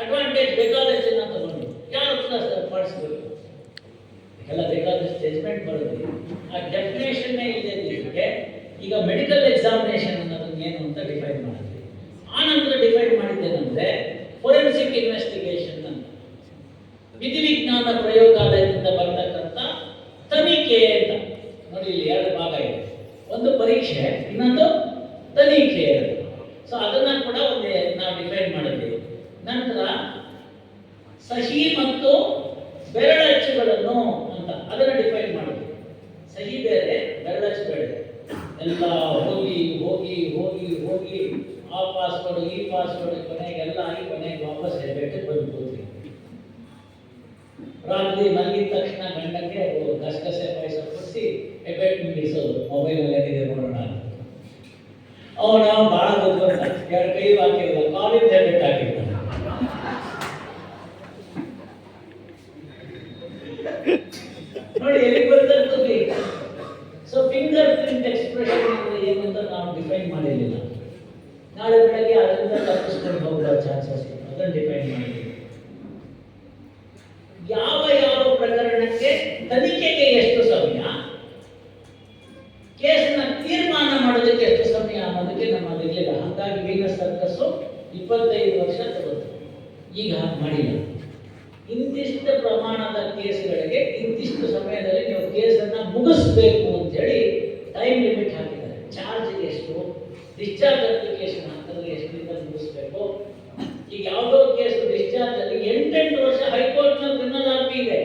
Advantage ಬೇಕಾದಷ್ಟನ್ನ ತಗೊಂಡು ಯಾರು ಹತ್ರ ಮಾಡಿಸ್ಬೇಕು ಎಲ್ಲ ಬೇಕಾದಷ್ಟು ಜಜ್ಮೆಂಟ್ ಬರೋದು ಆ ಡೆಫಿನೇಷನ್ನೇ ಇಲ್ಲದೆ ಈಗ ಮೆಡಿಕಲ್ ಎಕ್ಸಾಮಿನೇಷನ್ ಅನ್ನೋದನ್ನ ಏನು ಅಂತ ಡಿಫೈನ್ ಮಾಡಿದ್ವಿ ಆ ನಂತರ ಡಿಫೈನ್ ಮಾಡಿದ್ದೇನೆಂದ್ರೆ ಫೋರೆನ್ಸಿಕ್ ಇನ್ವೆಸ್ಟಿಗೇಷನ್ ಅಂತ. ವಿಧಿವಿಜ್ಞಾನ ಪ್ರಯೋಗಾಲಯದಿಂದ ಬರ್ತಕ್ಕಂಥ ತನಿಖೆ ಅಂತ. ನೋಡಿ ಇಲ್ಲಿ ಎರಡು ಭಾಗ ಇದೆ. ಒಂದು ಪರೀಕ್ಷೆ, ಇನ್ನೊಂದು ತನಿಖೆ ಸೊ ಅದನ್ನ ಕೂಡ ಒಂದು ನಾವು ಡಿಫೈನ್ ಮಾಡಿದ್ವಿ. ನಂತರ ಸಹಿ ಮತ್ತು ಬೆರಳಚ್ಚುಗಳನ್ನು ಅಂತ ಅದನ್ನು ಡಿಫೈನ್ ಮಾಡಿದ್ವಿ ಸಹಿ ಬೇರೆ, ಬೆರಳಚ್ಚು ಬೇರೆ. ಎಲ್ಲ ಹೋಗಿ ಹೋಗಿ ಹೋಗಿ ಹೋಗಿ, ಆ ಪಾಸ್ವರ್ಡ್ ಈ ಪಾಸ್ವರ್ಡ್ ಕೊನೆಗೆಲ್ಲ ಆಗಿ ಕೊನೆಗೆ ವಾಪಸ್ ಬಂದು ಕೂತ್ವಿ ರಾತ್ರಿ ಮಲಗಿದ ತಕ್ಷಣ ಗಂಡಕ್ಕೆ ಗಸಗಸೆ ಪಾಯಸ ಕೊಡಿಸಿ ಎಫೆಕ್ಟ್ ಮುಗಿಸೋದು ಮೊಬೈಲಲ್ಲಿ ಏನಿದೆ ನೋಡೋಣ ಅವನ ಭಾಳ ಗೊತ್ತಂತ ಎರಡು ಕೈ ಹಾಕಿರಲ್ಲ ಎಫೆಕ್ಟ್ ಹಾಕಿರ್ತಾನೆ ನೋಡಿ ಎಲ್ಲಿ ಬರ್ತದೆ ಸೊ ಫಿಂಗರ್ ಪ್ರಿಂಟ್ ಎಕ್ಸ್ಪ್ರೆಷನ್ ಅಂದ್ರೆ ಏನು ಡಿಫೈನ್ ಮಾಡಿರಲಿಲ್ಲ. ನಾಳೆ ಬೆಳಗ್ಗೆ ಅದರಿಂದ ತಪ್ಪಿಸ್ಕೊಂಡು ಹೋಗುವ ಚಾನ್ಸಸ್ ಅದನ್ನು ಡಿಪೆಂಡ್ ಮಾಡಿರಲಿಲ್ಲ ಯಾವ ಯಾವ ಪ್ರಕರಣಕ್ಕೆ ತನಿಖೆಗೆ ಎಷ್ಟು ಸಮಯ? ಕೇಸನ್ನ ತೀರ್ಮಾನ ಮಾಡೋದಕ್ಕೆ ಎಷ್ಟು ಸಮಯ? ಅನ್ನೋದಕ್ಕೆ ನಮ್ಮ ಇರಲಿಲ್ಲ ಹಾಗಾಗಿ ಈಗ ಸರ್ಕಸ್ಸು ಇಪ್ಪತ್ತೈದು ವರ್ಷ ತಗೋತು ಈಗ ಹಾಗೆ ಮಾಡಿಲ್ಲ. ಇಂತಿಷ್ಟು ಪ್ರಮಾಣದ ಕೇಸ್ಗಳಿಗೆ ಇಂತಿಷ್ಟು ಸಮಯದಲ್ಲಿ ನೀವು ಕೇಸನ್ನ ಮುಗಿಸ್ಬೇಕು ಅಂತೇಳಿ ಟೈಮ್ ಲಿಮಿಟ್ ಹಾಕಿದ್ದಾರೆ ಚಾರ್ಜ್ ಎಷ್ಟು ಡಿಸ್ಚಾರ್ಜ್ ಅಪ್ಲಿಕೇಶನ್ ಹಾಕಿದ್ರೆ ಎಷ್ಟರಿಂದ ಮುಗಿಸ್ಬೇಕು ಈಗ ಯಾವುದೋ ಕೇಸ್ ಡಿಸ್ಚಾರ್ಜ್ ಅಲ್ಲಿ ಎಂಟೆಂಟು ವರ್ಷ ನಲ್ಲಿ ಕ್ರಿಮಿನಲ್ ಆರ್ಪಿ ಇದೆ.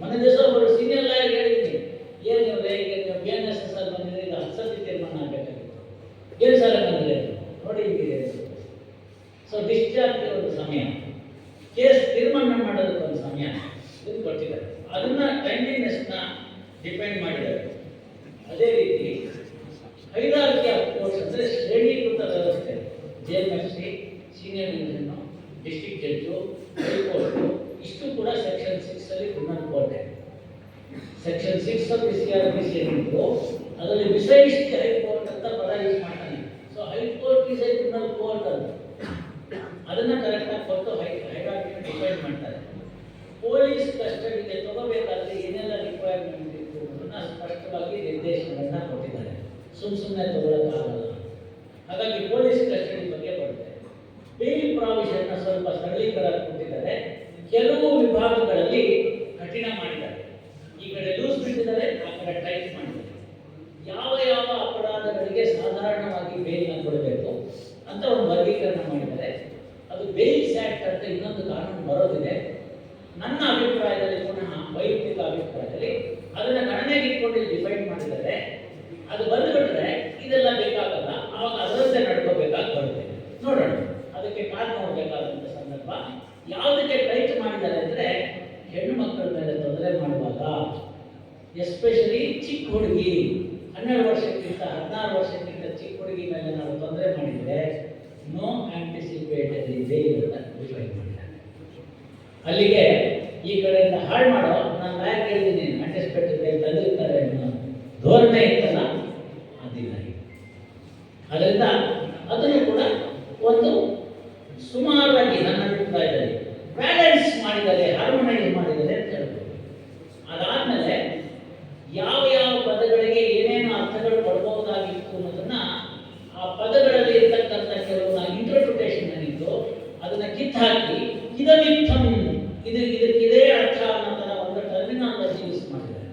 ಮನೆ ದಿವಸ ಒಬ್ಬರು ಸೀನಿಯರ್ ಲಾಯರ್ ಹೇಳಿದ್ದೀನಿ ಏನು ನೀವು ಈಗ ಬಿ ಎನ್ ಎಸ್ ಎಸ್ ಅಲ್ಲಿ ಬಂದಿದೆ ಈಗ ಹತ್ತು ಸತಿ ತೀರ್ಮಾನ ಆಗಬೇಕಾಗಿತ್ತು. ಏನು ಸರ್ ಬಂದಿದೆ ನೋಡಿ ಹೀಗಿದೆ ಸೊ ಡಿಸ್ಚಾರ್ಜ್ ಒಂದು ಸಮಯ. ಕೇಸ್ ತೀರ್ಮಾನ ಮಾಡೋದಕ್ಕೆ ಒಂದು ಸಮಯ. ಇದು ಕೊಟ್ಟಿದ್ದಾರೆ. ಅದನ್ನ ಟೈಮ್ಲಿನೆಸ್ನ ಡಿಪೆಂಡ್ ಮಾಡಿದ್ದಾರೆ. ಅದೇ ರೀತಿ ಹೈರಾರ್ಕಿ ಆಫ್ ಕೋರ್ಟ್ಸ್ ಅಂದರೆ ಶ್ರೇಣೀಕೃತ ವ್ಯವಸ್ಥೆ. J M F C senior district judge high court. ಇಷ್ಟು ಕೂಡ ಸೆಕ್ಷನ್ ಸಿಕ್ಸ್ ಅಲ್ಲಿ court section six of C R P C ಏನಿತ್ತು ಅದರಲ್ಲಿ ವಿಶೇಷ ಹೈಕೋರ್ಟ್ ಅಂತ ಪದ ಯೂಸ್ ಮಾಡ್ತಾನೆ so high court is I criminal court ಅಂತ. ಅದನ್ನ ಕರೆಕ್ಟ್ ಆಗಿ ಕೊಟ್ಟು ಹೈ ಡಿಫೈನ್ ಮಾಡ್ತಾರೆ. ಪೊಲೀಸ್ ಕಸ್ಟಡಿಗೆ ತಗೋಬೇಕಾದ್ರೆ ಏನೆಲ್ಲ ರಿಕ್ವೈರ್ಮೆಂಟ್ ಇತ್ತು ಅನ್ನೋದನ್ನ ಸ್ಪಷ್ಟವಾಗಿ ನಿರ್ದೇಶನಗಳನ್ನ ಕೊಟ್ಟಿದ್ದಾರೆ. ಸುಮ್ ಸುಮ್ಮನೆ ತಗೊಳ್ಳೋಕ್ಕಾಗಲ್ಲ ಹಾಗಾಗಿ ಪೊಲೀಸ್ ಕಸ್ಟಡಿ ಬಗ್ಗೆ ಬರುತ್ತೆ. ಬೇಲ್ ಪ್ರಾವಿಷನ್ನ ಸ್ವಲ್ಪ ಸರಳೀಕರಣ ಕಠಿಣ ಮಾಡಿದ್ದಾರೆ. ಈ ಕಡೆ ಲೂಸ್ ಬಿಟ್ಟಿದ್ದಾರೆ, ಆ ಕಡೆ ಟೈಟ್ ಮಾಡಿದ್ದಾರೆ. ಯಾವ ಯಾವ ಅಪರಾಧಗಳಿಗೆ ಸಾಧಾರಣವಾಗಿ ಬೇಲ್ನ ಕೊಡಬೇಕು ಅಂತ ಒಂದು ವರ್ಗೀಕರಣ ಮಾಡಿದ್ದಾರೆ. ಅದು ಬೇಲ್ ಆಕ್ಟ್ ಅಂತ ಇನ್ನೊಂದು ಕಾನೂನು ಬರೋದಿದೆ. ನನ್ನ ಅಭಿಪ್ರಾಯದಲ್ಲಿ ಪುನಃ ವೈಯಕ್ತಿಕ ಅಭಿಪ್ರಾಯದಲ್ಲಿ ಅದನ್ನ ಗಣನೆಗೆ ಇಟ್ಕೊಂಡು ಡಿಫೈನ್ ಮಾಡಿದ್ದಾರೆ. ಅದು ಬಂದ್ಬಿಟ್ರೆ ಇದೆಲ್ಲ ಬೇಕಾಗಲ್ಲ ಅವಾಗ ಅದರಂತೆ ನಡ್ಕೋಬೇಕಾಗಿ ಬರುತ್ತೆ ನೋಡೋಣ ಅದಕ್ಕೆ ಕಾದು ನೋಡಬೇಕಾದಂಥ ಸಂದರ್ಭ ಯಾವುದಕ್ಕೆ ಟೈಟ್ ಮಾಡಿದ್ದಾರೆ ಅಂದ್ರೆ ಹೆಣ್ಣು ಮಕ್ಕಳ ಮೇಲೆ ತೊಂದರೆ ಮಾಡುವಾಗ ಎಸ್ಪೆಷಲಿ ಚಿಕ್ಕ ಹುಡುಗಿ. ಹನ್ನೆರಡು ವರ್ಷಕ್ಕಿಂತ, ಹದಿನಾರು ವರ್ಷಕ್ಕಿಂತ ಚಿಕ್ಕ ಹುಡುಗಿ ಮೇಲೆ ನಾವು ತೊಂದರೆ ಮಾಡಿದರೆ ನೋ ಆಂಟಿಸಿಪೇಟೆಡ್ ಇದೆ ಮಾಡಿದ್ದಾರೆ. ಅಲ್ಲಿಗೆ ಈ ಕಡೆಯಿಂದ ಹಾಳು ಮಾಡೋ, ನಾನು ಲಾಯರ್ ಹೇಳಿದ್ದೀನಿ ಆಂಟಿಸಿಪೇಟೆಡ್ ತಂದಿರ್ತಾರೆ ಅನ್ನೋ ಧೋರಣೆ ಇತ್ತಲ್ಲ, ಅದಿಲ್ಲ ಅದರಿಂದ ಅದನ್ನು ಕೂಡ ಒಂದು ಸುಮಾರಾಗಿ ನನ್ನ ಅಭಿಪ್ರಾಯದಲ್ಲಿ ಬ್ಯಾಲೆನ್ಸ್ ಮಾಡಿದರೆ ಹಾರ್ಮೋನೈಸ್ ಮಾಡಿದರೆ ಅಂತ ಹೇಳ್ಬೋದು ಅದಾದ್ಮೇಲೆ ಯಾವ ಯಾವ ಪದಗಳಿಗೆ ಏನೇನು ಅರ್ಥಗಳು ಕೊಡಬಹುದಾಗಿತ್ತು ಅನ್ನೋದನ್ನ ಆ ಪದಗಳಲ್ಲಿ ಇರ್ತಕ್ಕಂಥ ಕೆಲವು ಇಂಟರ್ಪ್ರಿಟೇಷನ್ ಏನಿತ್ತು ಅದನ್ನ ಕಿತ್ತಾಕಿ ಇದಮಿತ್ತಂ ಇದು ಇದಕ್ಕಿದೇ ಅರ್ಥ ಅನ್ನೋ ಒಂದು ಟರ್ಮಿನಾಲಜಿ ಯೂಸ್ ಮಾಡಿದ್ದಾರೆ.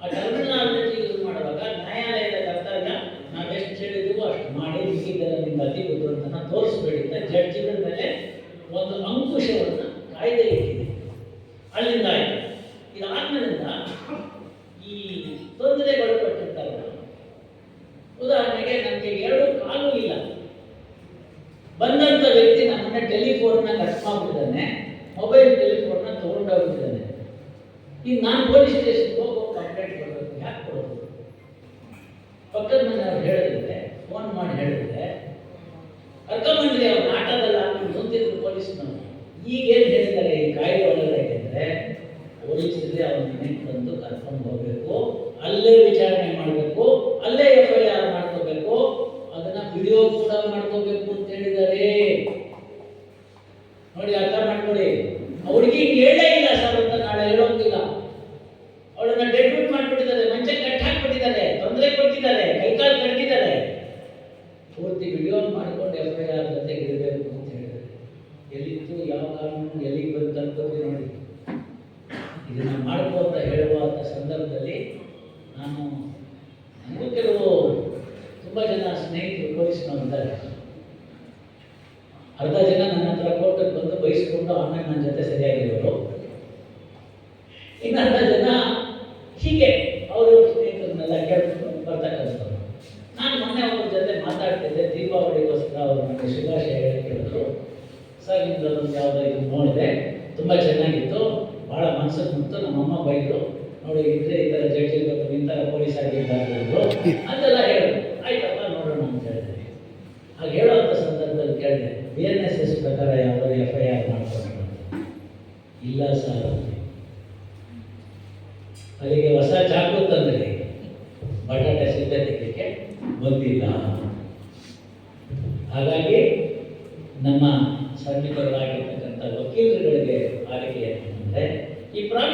ಆ ಟರ್ಮಿನಾಲಜಿ ಯೂಸ್ ಮಾಡುವಾಗ ನ್ಯಾಯಾಲಯದ ಕರ್ತವ್ಯ, ನಾವೆಷ್ಟು ಹೇಳಿದ್ವು ಅಷ್ಟು ಮಾಡಿ ಮಿಕ್ಕಿದ್ದೆಲ್ಲ ನಿಮ್ಗೆ ಅತಿ ಅಂತ ತೋರಿಸ್ಬೇಡಿ ಅಂತ ಜಡ್ಜಿನ ಮೇಲೆ ಒಂದು ಅಂಕುಶವನ್ನು ಕಾಯ್ದೆ ಇಟ್ಟಿದೆ. ಅಲ್ಲಿಂದ ಆಯ್ತು. ಇದಾದ್ಮೇಲಿಂದ ಈ ತೊಂದರೆಗಳು ಪಟ್ಟಿರ್ತಾರೆ ಉದಾಹರಣೆಗೆ ನನಗೆ ಎರಡು ಕಾಲು ಇಲ್ಲ. ಬಂದಂತ ವ್ಯಕ್ತಿ ನಮ್ಮನ್ನ ಟೆಲಿಫೋನ್ನ ಕಟ್ ಮಾಡ್ಬಿಟ್ಟಿದ್ದಾನೆ ಮೊಬೈಲ್ ಟೆಲಿಫೋನ್ನ ತಗೊಂಡೋಗ್ಬಿಟ್ಟಿದ್ದಾನೆ. ಈಗ ನಾನು ಪೊಲೀಸ್ ಸ್ಟೇಷನ್ಗೆ ಹೋಗಿ ಕಂಪ್ಲೇಂಟ್ ಕೊಡಬೇಕು ಯಾಕೆ ಕೊಡೋದು? ಪಕ್ಕದ ಮನೆಯವ್ರು ಹೇಳಿದ್ರೆ ಫೋನ್ ಮಾಡಿ ಹೇಳಿದ್ರೆ ಕರ್ಕೊಂಬಂದ್ರಿ ಅವ್ರು ಆಟೋದಲ್ಲಿ ಹಾಕೊಂಡು ಮುಂದಿದ್ರು ಪೊಲೀಸ್ನವರು ಈಗೇನು ಹೇಳಿದ್ದಾರೆ ಈ ಕಾಯಿಲೆ ಒಳ್ಳೆದಾಗಿದ್ರೆ ಪೊಲೀಸರಿಗೆ ಅವ್ರ ಮನೆಗೆ ಬಂದು ಕರ್ಕೊಂಡು ಹೋಗಬೇಕು, ಅಲ್ಲೇ ವಿಚಾರಣೆ ಮಾಡಬೇಕು, ಅಲ್ಲೇ ಎಫ್ ಐ ಆರ್ ಮಾಡ್ಕೋಬೇಕು, ಅದನ್ನ ವಿಡಿಯೋ ಕೂಡ ಮಾಡ್ಕೋಬೇಕು ಅಂತ ಹೇಳಿದ್ದಾರೆ ನೋಡಿ ಅರ್ಥ ಮಾಡ್ಕೊಳ್ಳಿ ಆ ಕೇಳೇ ಇಲ್ಲ ಸರ್ ಅಂತ ನಾಳೆ ಹೇಳೋಂಗಿಲ್ಲ. ಅವಳನ್ನ ಡೆಡ್ಯೂಟ್ ಮಾಡಿಬಿಟ್ಟಿದ್ದಾರೆ, ಮಂಚ ಕಟ್ ಹಾಕ್ಬಿಟ್ಟಿದ್ದಾರೆ, ತೊಂದರೆ ಕೊಟ್ಟಿದ್ದಾರೆ ಕೈಕಾಲು ಕಟ್ಟಿದ್ದಾರೆ ಪೂರ್ತಿ ವಿಡಿಯೋ ಮಾಡಿಕೊಂಡು ಎಫ್ ಐ ಆರ್ ಜೊತೆಗೆ ಇರಬೇಕು ಅಂತ ಹೇಳಿದ್ರೆ. ಎಲ್ಲಿತ್ತು, ಯಾವ ಕಾರಣ ಎಲ್ಲಿಗೆ ಬಂತು ಅಂತಂದು ನೋಡಿ. ಇದನ್ನ ಅಂತ ಹೇಳುವಂಥ ಸಂದರ್ಭದಲ್ಲಿ ನಾನು ನನಗೂ ಕೆಲವು ತುಂಬ ಜನ ಸ್ನೇಹಿತರು ಪೊಲೀಸ್ನವ್ರು ಇದ್ದಾರೆ. ಅರ್ಧ ಜನ ನನ್ನ ಹತ್ರ ಕೋರ್ಟಿಗೆ ಬಂದು ಬಯಸ್ಕೊಂಡು ಆಮೇಲೆ ನನ್ನ ಜೊತೆ ಸರಿಯಾಗಿರೋರು ಇನ್ನು ಅರ್ಧ ಜನ ಹೀಗೆ ಅವರು ಸ್ನೇಹಿತರನ್ನೆಲ್ಲ ಕೇಳ್ಕೊಂಡು ಬರ್ತಕ್ಕಂಥವ್ರು ನಾನು ಮೊನ್ನೆ ಅವ್ರ ಜೊತೆ ಮಾತಾಡ್ತಿದ್ದೆ ದೀಪಾವಳಿಗೋಸ್ಕರ ಅವರು ನನಗೆ ಶುಭಾಶಯ ಹೇಳಿ ಕೇಳಿದ್ರು ಸರ್ ಒಂದು ಯಾವುದೋ ಇದು ನೋಡಿದೆ ತುಂಬ ಚೆನ್ನಾಗಿತ್ತು. ಭಾಳ ಮನಸ್ಸಿಗೆ ಮುತ್ತು ನಮ್ಮಮ್ಮ ಬೈದರು. ನೋಡಿ, ಇದ್ರೆ ಈ ಥರ ಜಡ್ಜ್ ಇರಬೇಕು ಥರ ಪೊಲೀಸ್ ಆಗಿರ್ಬಾರ್ದು ಅಂತೆಲ್ಲ ಹೇಳಿದ್ರು. ಆಯ್ತಪ್ಪ, ನೋಡೋಣ ಅಂತ ಹೇಳಿದೆ ಹಾಗೆ ಹೇಳುವಂಥ ಸಂದರ್ಭದಲ್ಲಿ ಕೇಳಿದೆ. ಬಿ ಎನ್ ಎಸ್ ಎಸ್ ಪ್ರಕಾರ ಯಾವುದಾದ್ರು ಎಫ್ ಐ ಆರ್ ಮಾಡ್ಕೊಂಡು ಇಲ್ಲ ಸರ್. ಅಲ್ಲಿಗೆ ಹೊಸ ಚಾಕು ತಂದ್ರೆ. ಬಟಾಟೆ ಸಿದ್ಧ ತೆಗಿಲಿಕ್ಕೆ ಬಂದಿಲ್ಲ. ಹಾಗಾಗಿ, ನಮ್ಮ ಸನ್ನಿಹಿತರಾಗಿರ್ತಕ್ಕಂಥ ವಕೀಲರುಗಳಿಗೆ ಆಯ್ಕೆ ಏನಂದ್ರೆ ಈ ಪ್ರಾಮಿ